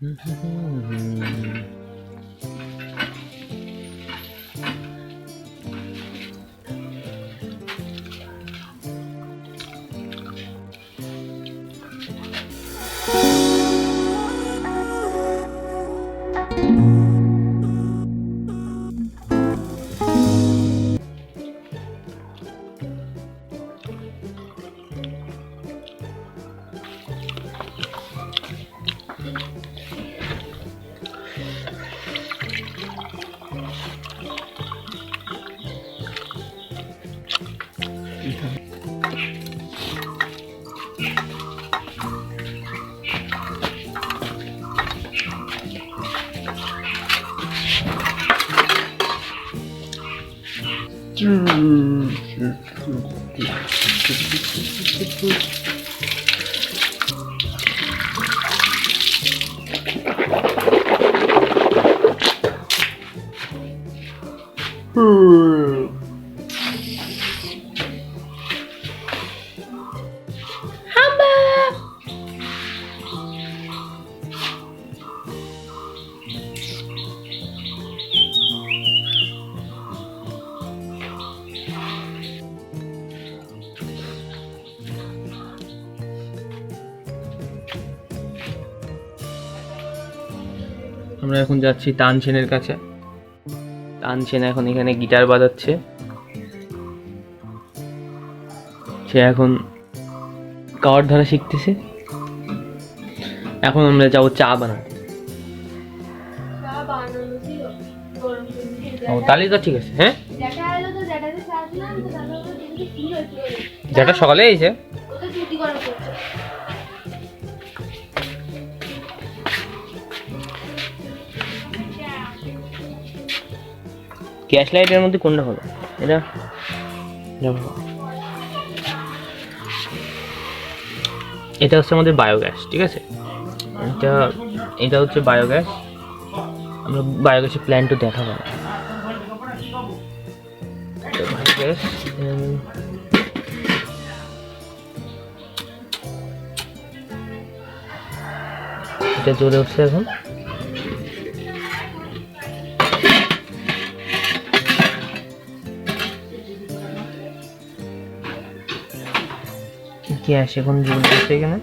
Thank mm -hmm. you. আমরা এখন যাচ্ছি তানসেনের কাছে। তানসেন এখন এখানে গিটার বাজাচ্ছে। সে এখন কাওয়ার ধারা শিখতেছে। এখন আমরা যাব চা বানাতে। ও তাহলে তো ঠিক আছে হ্যাঁ? জ্যাঠা এলো তো গ্যাস লাইটের মধ্যে কোনটা হলো এটা? এটা হচ্ছে আমাদের বায়োগ্যাস ঠিক আছে? এটা এটা হচ্ছে বায়োগ্যাস আমরা বায়োগ্যাসের প্ল্যান্টও দেখাবো। বায়োগ্যাস এটা জ্বলে উঠছে এখন। গ্যাস এখন জ্বলতেছে এখানে?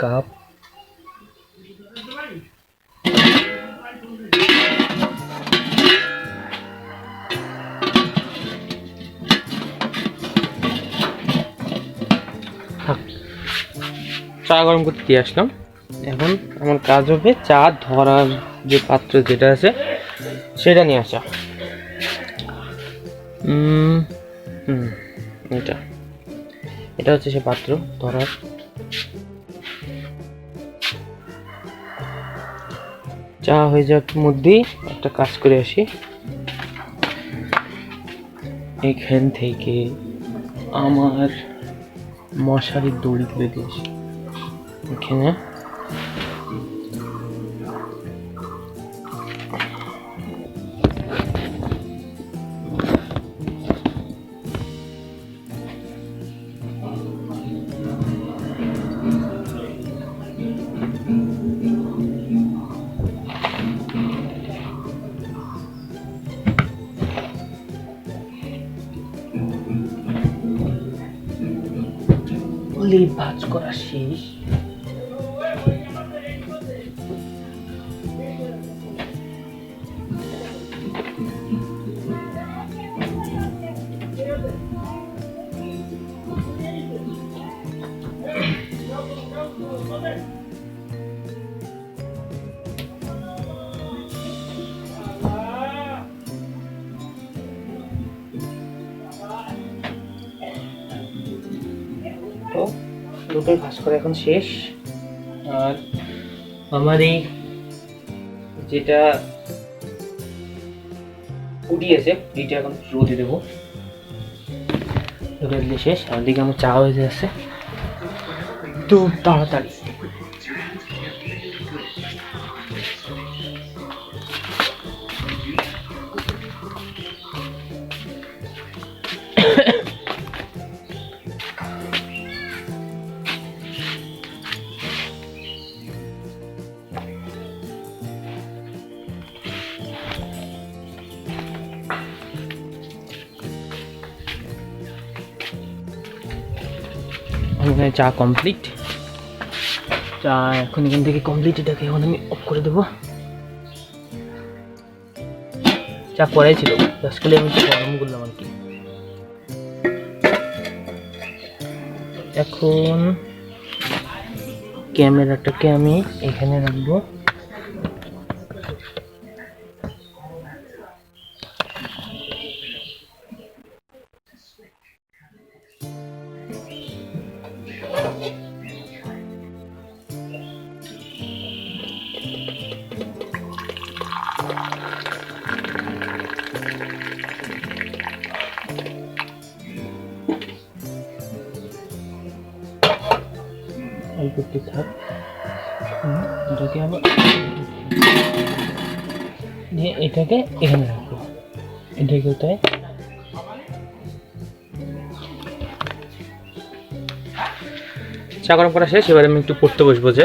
কাপ। চা গরম করতে দিয়ে আসলাম। এখন আমার কাজ হবে চা ধরার যে পাত্র যেটা আছে, সেটা নিয়ে আসা। হুম, এটা। এটা হচ্ছে সে পাত্র, ধরার। চা হয়ে যাওয়ার মধ্যেই একটা কাজ করে আসি। এখান থেকে আমার মশারির দড়ি তুলে দিয়েছি এখানে। লেপ ভাজ করা শেষ। দুটোই ভাস্কর করা এখন শেষ। আর আমার এই যেটা ফুটিয়েছে পুটিটা এখন রোদে দেবো। রোদে দিলে শেষ, আর দিকে আমার চা হয়ে যাচ্ছে। তো তাড়াতাড়ি। চা কমপ্লিট চা এখন এখান থেকে কমপ্লিট এটাকে এখন আমি অফ করে দেবো। চা করাই ছিল জাস্ট আমি গরম করলাম আর কি। এখন ক্যামেরাটাকে আমি এখানে রাখব। অল্প থাক। এটাকে আবার দিয়ে এটাকে এখানে রাখব এটাকে কোথায় চা গরম করা শেষ, এবার আমি একটু পড়তে বসবো যে।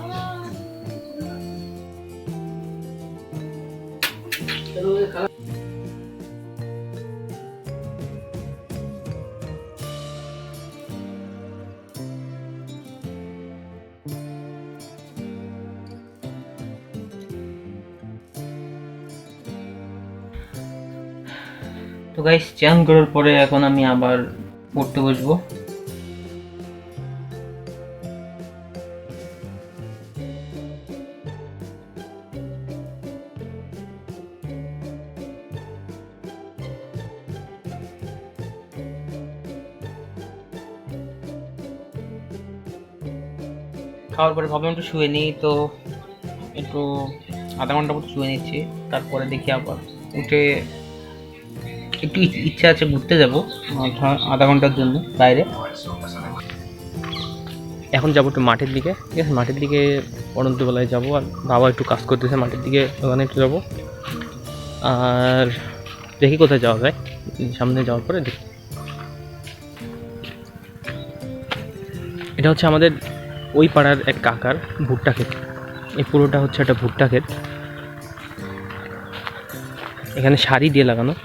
তো গাইস চ্যান করার পরে এখন আমি আবার পড়তে বসবো। খাওয়ার পরে ভাবলাম একটু শুয়ে নিই, তো একটু আধা ঘণ্টা মতো শুয়ে নিচ্ছি। তারপরে দেখি আবার উঠে একটু ইচ- ইচ্ছা আছে ঘুরতে যাব আধা ঘণ্টার জন্য বাইরে। এখন যাব একটু মাঠের দিকে, ঠিক আছে? মাঠের দিকে অনন্তবেলায় যাব আর বাবা একটু কাজ করতেছে, মাঠের দিকে ওখানে একটু যাব। আর দেখি কোথায় যাওয়া যায়, সামনে যাওয়ার পরে দেখি। এটা হচ্ছে আমাদের ওই পাড়ার এক কাকার ভুট্টা ক্ষেত। এই পুরোটা হচ্ছে একটা ভুট্টা ক্ষেত। এখানে শাড়ি দিয়ে লাগানো।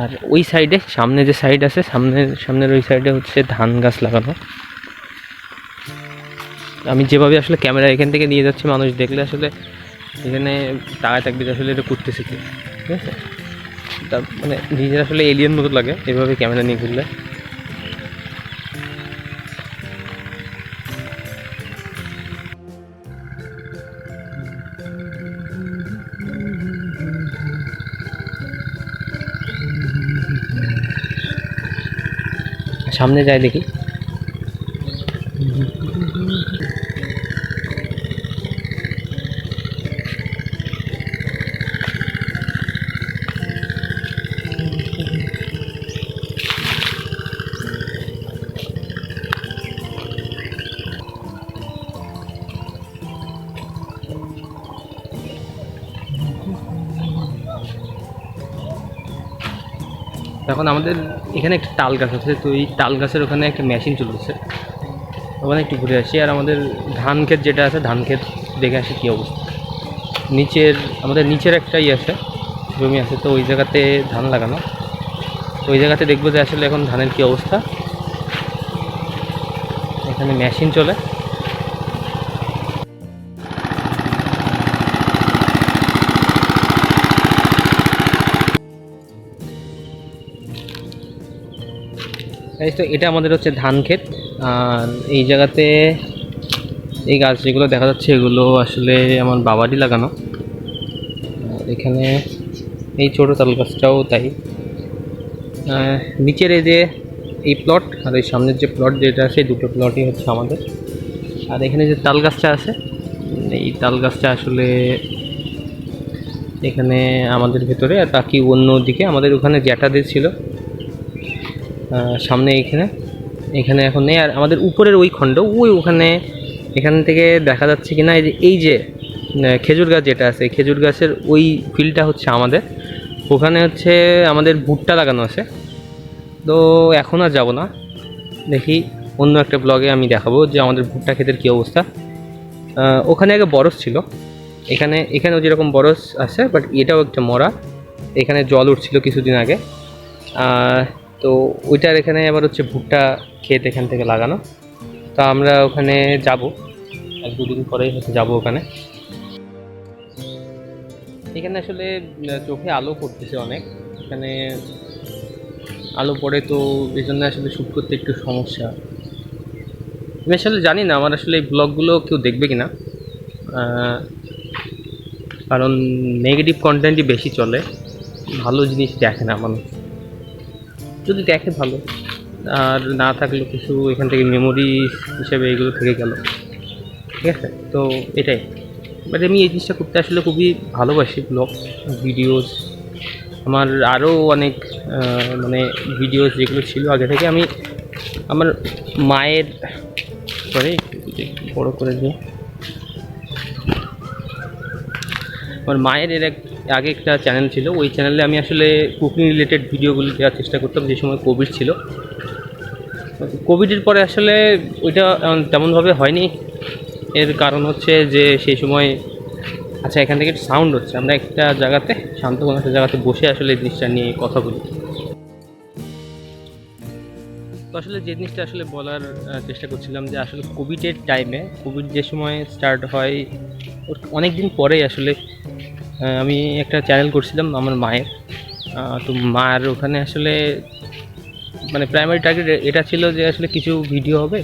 আর ওই সাইডে, সামনে যে সাইড আছে সামনের সামনের ওই সাইডে হচ্ছে ধান গাছ লাগানো। আমি যেভাবে আসলে ক্যামেরা এখান থেকে নিয়ে যাচ্ছি, মানুষ দেখলে আসলে এখানে তাকায় থাকবে আসলে এটা করতেছে ঠিক আছে? তা মানে নিজের আসলে এলিয়েন মতো লাগে, এভাবে ক্যামেরা নিয়ে ঘুরলে। সামনে যাই দেখি এখন আমাদের এখানে একটা তাল গাছ আছে, তো এই তাল গাছের ওখানে একটা মেশিন চলতেছে। ওখানে একটু ঘুরে আসি, আর আমাদের ধান ক্ষেত যেটা আছে, ধান ক্ষেত দেখে আসি কী অবস্থা। নিচের, আমাদের নিচের একটা ইয়ে আছে, জমি আছে, তো ওই জায়গাতে ধান লাগানো। তো ওই জায়গাতে দেখব যে আসলে এখন ধানের কী অবস্থা। এখানে মেশিন চলে। তো এটা আমাদের হচ্ছে ধান ক্ষেত। আর এই জায়গাতে এই গাছ যেগুলো দেখা যাচ্ছে, এগুলো আসলে আমার বাবারই লাগানো। আর এখানে এই ছোটো তাল গাছটাও তাই। নিচের এই যে এই প্লট আর এই সামনের যে প্লট যেটা আছে দুটো প্লটই হচ্ছে আমাদের। আর এখানে যে তাল গাছটা আছে, এই তাল গাছটা আসলে এখানে আমাদের ভেতরে আর বাকি অন্য দিকে আমাদের ওখানে জ্যাঠাদের ছিল। সামনে এখানে। এখানে এখন নেই। আর আমাদের উপরের ওই খণ্ড, ওই ওখানে, এখান থেকে দেখা যাচ্ছে কি না এই যে এই যে খেজুর গাছ যেটা আছে, খেজুর গাছের ওই ফিল্ডটা হচ্ছে আমাদের। ওখানে হচ্ছে আমাদের ভুট্টা লাগানো আছে। তো এখন আর যাব না। দেখি অন্য একটা ব্লগে আমি দেখাবো যে আমাদের ভুট্টা ক্ষেতের কী অবস্থা। ওখানে আগে বরস ছিল। এখানে, এখানেও যেরকম বরস আছে বাট এটাও একটা মরা। এখানে জল উঠছিল কিছুদিন আগে। তো ওইটার এখানে আবার হচ্ছে ভুট্টা ক্ষেত এখান থেকে লাগানো। তো আমরা ওখানে যাব। এক দুদিন পরেই হচ্ছে যাব ওখানে। এখানে আসলে চোখে আলো পড়তেছে অনেক। এখানে আলো পড়ে তো এই জন্য আসলে শ্যুট করতে একটু সমস্যা। আমি আসলে জানি না, আমার আসলে এই ব্লগগুলো কেউ দেখবে কি না কারণ নেগেটিভ কন্টেন্টই বেশি চলে। ভালো জিনিস দেখে না মানুষ। যদি দেখে ভালো। আর না থাকলেও কিছু এখান থেকে মেমোরি হিসেবে এগুলো থেকে গেল। ঠিক আছে? তো এটাই। বাট আমি এই জিনিসটা করতে আসলে খুবই ভালোবাসি ব্লগ ভিডিওস আমার আরও অনেক মানে ভিডিওস যেগুলো ছিল আগে থেকে আমি আমার মায়ের সরি বড় করে দিই। আমার মায়ের এর এক আগে একটা চ্যানেল ছিল, ওই চ্যানেলে আমি আসলে কুকিং রিলেটেড ভিডিওগুলো দেওয়ার চেষ্টা করতাম, যে সময় কোভিড ছিল। কোভিডের পরে আসলে ওইটা তেমনভাবে হয়নি। এর কারণ হচ্ছে যে সেই সময় আচ্ছা এখান থেকে সাউন্ড হচ্ছে। আমরা একটা জায়গাতে, শান্ত কোনো একটা জায়গাতে বসে আসলে এই জিনিসটা নিয়ে কথা বলি। তো আসলে যে জিনিসটা আসলে বলার চেষ্টা করছিলাম যে আসলে কোভিডের টাইমে কোভিড যে সময় স্টার্ট হয় অনেক দিন পরেই আসলে আমি একটা চ্যানেল করছিলাম আমার মায়ের। তো মার ওখানে আসলে মানে প্রাইমারি টার্গেট এটা ছিল যে আসলে কিছু ভিডিও হবে।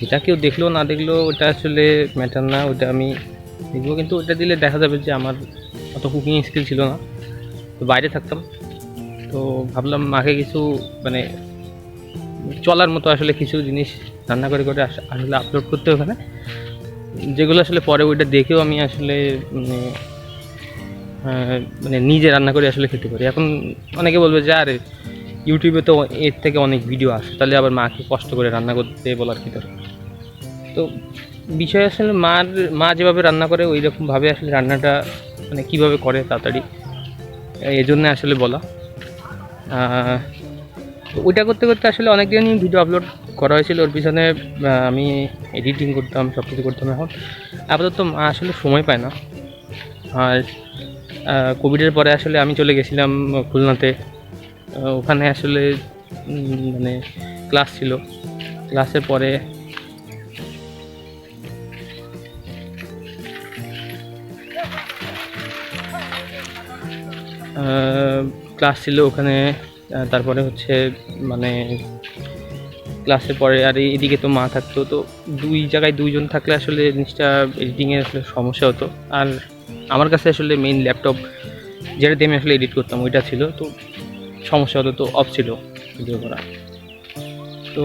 যেটা কেউ দেখল না দেখল, ওটা আসলে ম্যাটার না, ওটা আমি দেখব। কিন্তু ওটা দিলে দেখা যাবে যে আমার অত কুকিং স্কিল ছিল না। তো বাইরে থাকতাম। তো ভাবলাম মাকে কিছু মানে চলার মতো আসলে কিছু জিনিস রান্না করে করে আস- আসলে আপলোড করতে ওখানে যেগুলো আসলে পরে ওইটা দেখেও আমি আসলে মানে নিজে রান্না করে আসলে খেতে পারি। এখন অনেকে বলবে যে, আরে ইউটিউবে তো এর থেকে অনেক ভিডিও আসে, তাহলে আবার মাকে কষ্ট করে রান্না করতে বলার কি দরকার? তো বিষয় আসলে মার, মা যেভাবে রান্না করে ওই রকমভাবে আসলে রান্নাটা মানে কীভাবে করে তাড়াতাড়ি এই জন্য আসলে বলা। ওইটা করতে করতে আসলে অনেক দিনই ভিডিও আপলোড করা হয়েছিল। ওর পিছনে আমি এডিটিং করতাম সব কিছু করতাম। এখন আপাতত মা আসলে সময় পায় না। আর কোভিডের পরে আসলে আমি চলে গেছিলাম খুলনাতে। ওখানে আসলে মানে ক্লাস ছিল। ক্লাসের পরে ক্লাস ছিল ওখানে। তারপরে হচ্ছে মানে ক্লাসের পরে আর এদিকে তো মা থাকতো। তো দুই জায়গায় দুইজন থাকলে আসলে জিনিসটা এডিটিংয়ে আসলে সমস্যা হতো। আর আমার কাছে আসলে মেইন ল্যাপটপ যেটা দিয়ে আমি আসলে এডিট করতাম ওইটা ছিল। তো সমস্যা হতো তো অফ ছিল ভিডিও করা। তো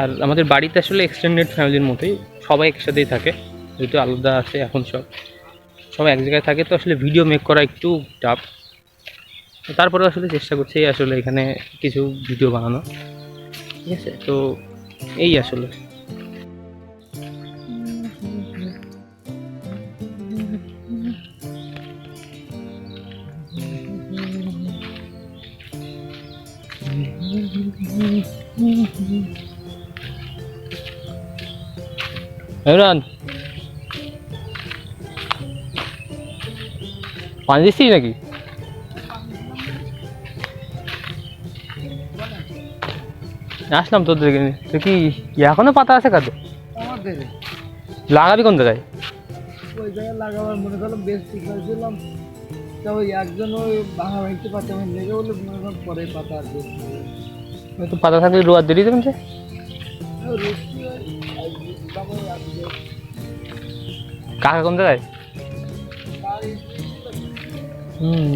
আর আমাদের বাড়িতে আসলে এক্সটেন্ডেড ফ্যামিলির মতোই সবাই একসাথেই থাকে, যেহেতু আলাদা আছে এখন সব। সবাই এক জায়গায় থাকে তো আসলে ভিডিও মেক করা একটু টাফ তারপরেও আসলে চেষ্টা করছি আসলে এখানে কিছু ভিডিও বানানো ঠিক আছে? তো এই আসলে। ইমরান পানি দিচ্ছিস নাকি আসলাম তোদের তো কি এখনও পাতা আছে কাজে আমাদের লাগাবি কোন জায়গায় ওই জায়গায় লাগাবার মনে করলাম বেশ ঠিক দিলাম তা ওই একজন ওই ভাঙা ভাঙতে আমার লেগে বলে মনে করলাম পরে পাতা তো পাতা থাকলে রোয়ার দেরি দেবেন যে রুটি কাকা কোন জায়গায় হুম।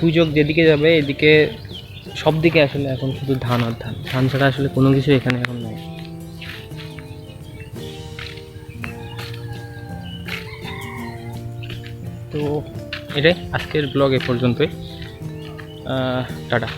দুযোগ যেদিকে যাবে, এদিকে সব দিকে আসলে এখন শুধু ধান আর ধান। ধান ছাড়া আসলে কোনো কিছু এখানে এখন নাই। এটাই আজকের ব্লগ এ পর্যন্তই। টাটা।